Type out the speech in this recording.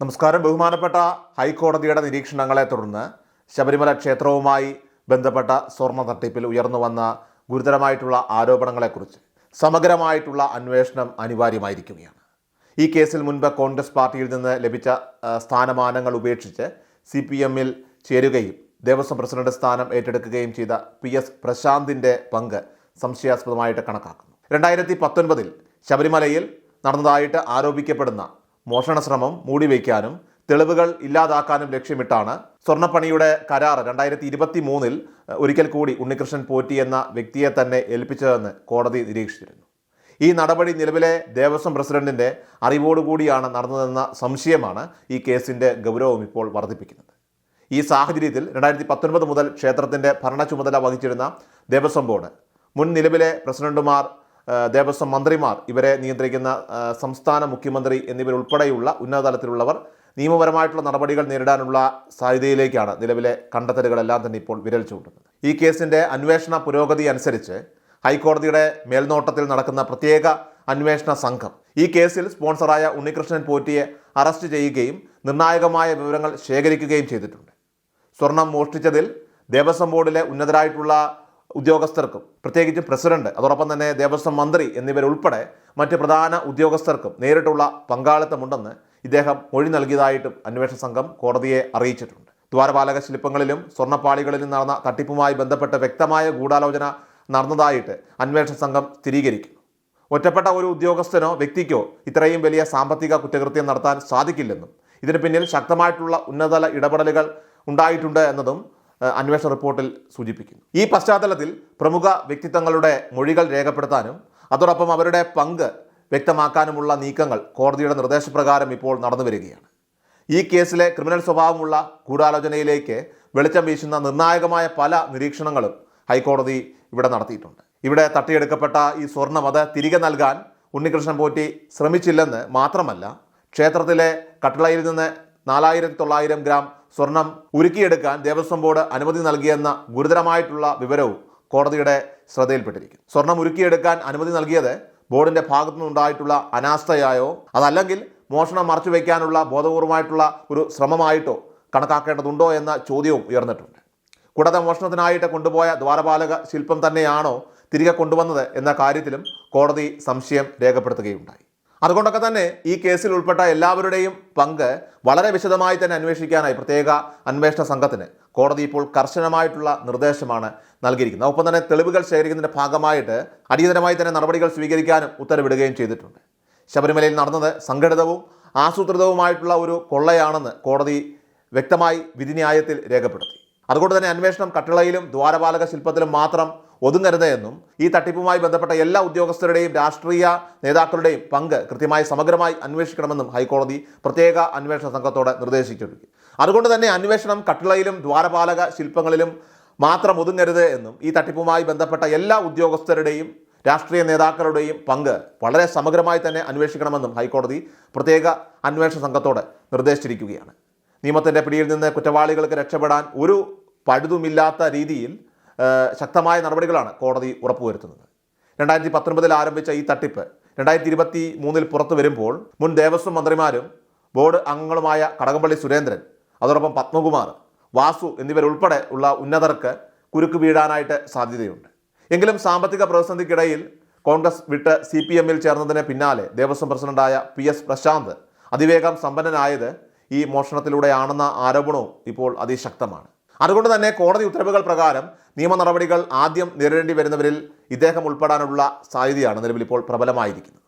നമസ്കാരം. ബഹുമാനപ്പെട്ട ഹൈക്കോടതിയുടെ നിരീക്ഷണങ്ങളെ തുടർന്ന് ശബരിമല ക്ഷേത്രവുമായി ബന്ധപ്പെട്ട സ്വർണ തട്ടിപ്പിൽ ഉയർന്നു വന്ന ഗുരുതരമായിട്ടുള്ള ആരോപണങ്ങളെക്കുറിച്ച് സമഗ്രമായിട്ടുള്ള അന്വേഷണം അനിവാര്യമായിരിക്കുകയാണ്. ഈ കേസിൽ മുൻപ് കോൺഗ്രസ് പാർട്ടിയിൽ നിന്ന് ലഭിച്ച സ്ഥാനമാനങ്ങൾ ഉപേക്ഷിച്ച് സി പി എമ്മിൽ ചേരുകയും ദേവസ്വം പ്രസിഡന്റ് സ്ഥാനം ഏറ്റെടുക്കുകയും ചെയ്ത പി എസ് പ്രശാന്തിന്റെ പങ്ക് സംശയാസ്പദമായിട്ട് കണക്കാക്കുന്നു. രണ്ടായിരത്തി പത്തൊൻപതിൽ ശബരിമലയിൽ നടന്നതായിട്ട് ആരോപിക്കപ്പെടുന്ന മോഷണ ശ്രമം മൂടിവെക്കാനും തെളിവുകൾ ഇല്ലാതാക്കാനും ലക്ഷ്യമിട്ടാണ് സ്വർണപ്പണിയുടെ കരാർ രണ്ടായിരത്തി ഇരുപത്തി മൂന്നിൽ ഒരിക്കൽ കൂടി ഉണ്ണികൃഷ്ണൻ പോറ്റി എന്ന വ്യക്തിയെ തന്നെ ഏൽപ്പിച്ചതെന്ന് കോടതി നിരീക്ഷിച്ചിരുന്നു. ഈ നടപടി നിലവിലെ ദേവസ്വം പ്രസിഡന്റിന്റെ അറിവോടുകൂടിയാണ് നടന്നതെന്ന സംശയമാണ് ഈ കേസിന്റെ ഗൗരവം ഇപ്പോൾ വർദ്ധിപ്പിക്കുന്നത്. ഈ സാഹചര്യത്തിൽ രണ്ടായിരത്തി പത്തൊൻപത് മുതൽ ക്ഷേത്രത്തിന്റെ ഭരണ ചുമതല വഹിച്ചിരുന്ന ദേവസ്വം ബോർഡ് മുൻ നിലവിലെ പ്രസിഡന്റുമാർ ദേവസ്വം മന്ത്രിമാർ ഇവരെ നിയന്ത്രിക്കുന്ന സംസ്ഥാന മുഖ്യമന്ത്രി എന്നിവരുൾപ്പെടെയുള്ള ഉന്നതതലത്തിലുള്ളവർ നിയമപരമായിട്ടുള്ള നടപടികൾ നേരിടാനുള്ള സാധ്യതയിലേക്കാണ് നിലവിലെ കണ്ടെത്തലുകളെല്ലാം തന്നെ ഇപ്പോൾ വിരൽ ചൂണ്ടുന്നത്. ഈ കേസിന്റെ അന്വേഷണ പുരോഗതി അനുസരിച്ച് ഹൈക്കോടതിയുടെ മേൽനോട്ടത്തിൽ നടക്കുന്ന പ്രത്യേക അന്വേഷണ സംഘം ഈ കേസിൽ സ്പോൺസറായ ഉണ്ണികൃഷ്ണൻ പോറ്റിയെ അറസ്റ്റ് ചെയ്യുകയും നിർണായകമായ വിവരങ്ങൾ ശേഖരിക്കുകയും ചെയ്തിട്ടുണ്ട്. സ്വർണം മോഷ്ടിച്ചതിൽ ദേവസ്വം ബോർഡിലെ ഉന്നതരായിട്ടുള്ള ഉദ്യോഗസ്ഥർക്കും പ്രത്യേകിച്ച് പ്രസിഡന്റ് അതോടൊപ്പം തന്നെ ദേവസ്വം മന്ത്രി എന്നിവരുൾപ്പെടെ മറ്റ് പ്രധാന ഉദ്യോഗസ്ഥർക്കും നേരിട്ടുള്ള പങ്കാളിത്തമുണ്ടെന്ന് ഇദ്ദേഹം മൊഴി നൽകിയതായിട്ടും അന്വേഷണ സംഘം കോടതിയെ അറിയിച്ചിട്ടുണ്ട്. ദ്വാരപാലക ശില്പങ്ങളിലും സ്വർണപ്പാളികളിലും നടന്ന തട്ടിപ്പുമായി ബന്ധപ്പെട്ട് വ്യക്തമായ ഗൂഢാലോചന നടന്നതായിട്ട് അന്വേഷണ സംഘം സ്ഥിരീകരിക്കുന്നു. ഒറ്റപ്പെട്ട ഒരു ഉദ്യോഗസ്ഥനോ വ്യക്തിക്കോ ഇത്രയും വലിയ സാമ്പത്തിക കുറ്റകൃത്യം നടത്താൻ സാധിക്കില്ലെന്നും ഇതിന് പിന്നിൽ ശക്തമായിട്ടുള്ള ഉന്നതതല ഇടപെടലുകൾ ഉണ്ടായിട്ടുണ്ട് എന്നതും അന്വേഷണ റിപ്പോർട്ടിൽ സൂചിപ്പിക്കുന്നു. ഈ പശ്ചാത്തലത്തിൽ പ്രമുഖ വ്യക്തിത്വങ്ങളുടെ മൊഴികൾ രേഖപ്പെടുത്താനും അതോടൊപ്പം അവരുടെ പങ്ക് വ്യക്തമാക്കാനുമുള്ള നീക്കങ്ങൾ കോടതിയുടെ നിർദ്ദേശപ്രകാരം ഇപ്പോൾ നടന്നു വരികയാണ്. ഈ കേസിലെ ക്രിമിനൽ സ്വഭാവമുള്ള ഗൂഢാലോചനയിലേക്ക് വെളിച്ചം വീശുന്ന നിർണായകമായ പല നിരീക്ഷണങ്ങളും ഹൈക്കോടതി ഇവിടെ നടത്തിയിട്ടുണ്ട്. ഇവിടെ തട്ടിയെടുക്കപ്പെട്ട ഈ സ്വർണം അത് തിരികെ നൽകാൻ ഉണ്ണികൃഷ്ണൻ പോറ്റി ശ്രമിച്ചില്ലെന്ന് മാത്രമല്ല ക്ഷേത്രത്തിലെ കട്ടിളയിൽ നിന്ന് നാലായിരത്തി തൊള്ളായിരം ഗ്രാം സ്വർണം ഉരുക്കിയെടുക്കാൻ ദേവസ്വം ബോർഡ് അനുമതി നൽകിയെന്ന ഗുരുതരമായിട്ടുള്ള വിവരവും കോടതിയുടെ ശ്രദ്ധയിൽപ്പെട്ടിരിക്കുന്നു. സ്വർണം ഉരുക്കിയെടുക്കാൻ അനുമതി നൽകിയത് ബോർഡിന്റെ ഭാഗത്തുനിന്നുണ്ടായിട്ടുള്ള അനാസ്ഥയായോ അതല്ലെങ്കിൽ മോഷണം മറച്ചു വയ്ക്കാനുള്ള ബോധപൂർവമായിട്ടുള്ള ഒരു ശ്രമമായിട്ടോ കണക്കാക്കേണ്ടതുണ്ടോ എന്ന ചോദ്യവും ഉയർന്നിട്ടുണ്ട്. കൂടാതെ മോഷണത്തിനായിട്ട് കൊണ്ടുപോയ ദ്വാരപാലക ശില്പം തന്നെയാണോ തിരികെ കൊണ്ടുവന്നത് എന്ന കാര്യത്തിലും കോടതി സംശയം രേഖപ്പെടുത്തുകയുണ്ടായി. അതുകൊണ്ടൊക്കെ തന്നെ ഈ കേസിൽ ഉൾപ്പെട്ട എല്ലാവരുടെയും പങ്ക് വളരെ വിശദമായി തന്നെ അന്വേഷിക്കാനായി പ്രത്യേക അന്വേഷണ സംഘത്തിന് കോടതി ഇപ്പോൾ കർശനമായിട്ടുള്ള നിർദ്ദേശമാണ് നൽകിയിരിക്കുന്നത്. ഒപ്പം തന്നെ തെളിവുകൾ ശേഖരിക്കുന്നതിന്റെ ഭാഗമായിട്ട് അടിയന്തരമായി തന്നെ നടപടികൾ സ്വീകരിക്കാനും ഉത്തരവിടുകയും ചെയ്തിട്ടുണ്ട്. ശബരിമലയിൽ നടന്നത് സംഘടിതവും ആസൂത്രിതവുമായിട്ടുള്ള ഒരു കൊള്ളയാണെന്ന് കോടതി വ്യക്തമായി വിധിന്യായത്തിൽ രേഖപ്പെടുത്തി. അതുകൊണ്ട് തന്നെ അന്വേഷണം കട്ടിളയിലും ദ്വാരപാലക ശില്പത്തിലും മാത്രം ഒതുങ്ങരുത് എന്നും ഈ തട്ടിപ്പുമായി ബന്ധപ്പെട്ട എല്ലാ ഉദ്യോഗസ്ഥരുടെയും രാഷ്ട്രീയ നേതാക്കളുടെയും പങ്ക് കൃത്യമായി സമഗ്രമായി അന്വേഷിക്കണമെന്നും ഹൈക്കോടതി പ്രത്യേക അന്വേഷണ സംഘത്തോട് നിർദ്ദേശിച്ചിട്ടുണ്ട്. അതുകൊണ്ട് തന്നെ അന്വേഷണം കട്ടിളയിലും ദ്വാരപാലക ശില്പങ്ങളിലും മാത്രം ഒതുങ്ങരുത് എന്നും ഈ തട്ടിപ്പുമായി ബന്ധപ്പെട്ട എല്ലാ ഉദ്യോഗസ്ഥരുടെയും രാഷ്ട്രീയ നേതാക്കളുടെയും പങ്ക് വളരെ സമഗ്രമായി തന്നെ അന്വേഷിക്കണമെന്നും ഹൈക്കോടതി പ്രത്യേക അന്വേഷണ സംഘത്തോട് നിർദ്ദേശിച്ചിരിക്കുകയാണ്. നിയമത്തിന്റെ പിടിയിൽ നിന്ന് കുറ്റവാളികൾക്ക് രക്ഷപ്പെടാൻ ഒരു പഴുതുമില്ലാത്ത രീതിയിൽ ശക്തമായ നടപടികളാണ് കോടതി ഉറപ്പുവരുത്തുന്നത്. രണ്ടായിരത്തി പത്തൊൻപതിൽ ആരംഭിച്ച ഈ തട്ടിപ്പ് രണ്ടായിരത്തി ഇരുപത്തി മൂന്നിൽ പുറത്തു വരുമ്പോൾ മുൻ ദേവസ്വം മന്ത്രിമാരും ബോർഡ് അംഗങ്ങളുമായ കടകംപള്ളി സുരേന്ദ്രൻ അതോടൊപ്പം പത്മകുമാർ വാസു എന്നിവരുൾപ്പെടെ ഉള്ള ഉന്നതർക്ക് കുരുക്ക് വീഴാനായിട്ട് സാധ്യതയുണ്ട്. എങ്കിലും സാമ്പത്തിക പ്രതിസന്ധിക്കിടയിൽ കോൺഗ്രസ് വിട്ട് സി പി എമ്മിൽ ചേർന്നതിന് പിന്നാലെ ദേവസ്വം പ്രസിഡന്റായ പി എസ് പ്രശാന്ത് അതിവേഗം സമ്പന്നനായത് ഈ മോഷണത്തിലൂടെയാണെന്ന ആരോപണവും ഇപ്പോൾ അതിശക്തമാണ്. അതുകൊണ്ട് തന്നെ കോടതി ഉത്തരവുകൾ പ്രകാരം നിയമ നടപടികൾ ആദ്യം നേരിടേണ്ടി വരുന്നവരിൽ ഇദ്ദേഹം ഉൾപ്പെടാനുള്ള സാധ്യതയാണ് നിലവിൽ ഇപ്പോൾ പ്രബലമായിരിക്കുന്നത്.